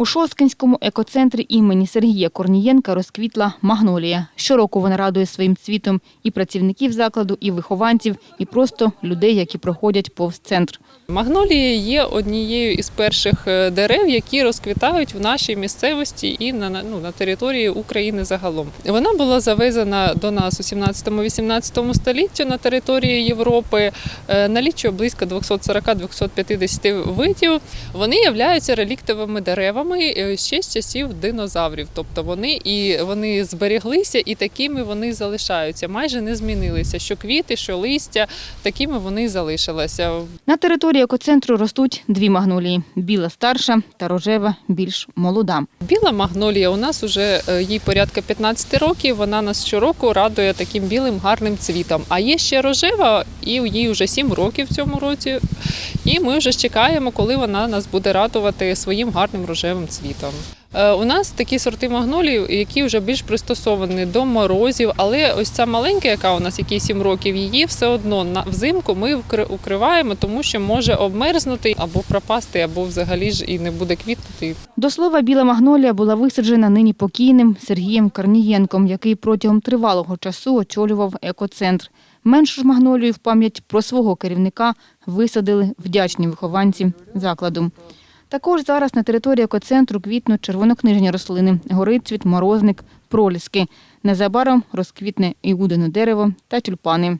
У Шосткинському екоцентрі імені Сергія Корнієнка розквітла магнолія. Щороку вона радує своїм цвітом і працівників закладу, і вихованців, і просто людей, які проходять повз центр. Магнолія є однією із перших е, дерев, які розквітають в нашій місцевості і на, ну, на території України загалом. Вона була завезена до нас у 17-18 столітті на території Європи. Е, Налічує близько 240-250 видів. Вони являються реліктовими деревами е, ще з часів динозаврів. Тобто вони і вони зберіглися, і такими вони залишаються. Майже не змінилися. Що квіти, що листя, такими вони залишилися. На території екоцентру ростуть дві магнолії – біла старша та рожева більш молода. Біла магнолія у нас вже е, їй порядка 15 років. Вона нас щороку радує таким білим гарним цвітом. А є ще рожева, і їй вже 7 років в цьому році. І ми вже чекаємо, коли вона нас буде радувати своїм гарним рожевим цвітом. Е, У нас такі сорти магнолій, які вже більш пристосовані до морозів, але ось ця маленька, яка у нас якій 7 років, її все одно на взимку ми укриваємо, тому що може обмерзнути або пропасти, або взагалі ж і не буде квітнути. До слова, біла магнолія була висаджена нині покійним Сергієм Корнієнком, який протягом тривалого часу очолював екоцентр. Меншу ж магнолію в пам'ять про свого керівника висадили вдячні вихованці закладу. Також зараз на території екоцентру квітнуть червонокнижні рослини – горицвіт, морозник, проліски. Незабаром розквітне і удине дерево та тюльпани.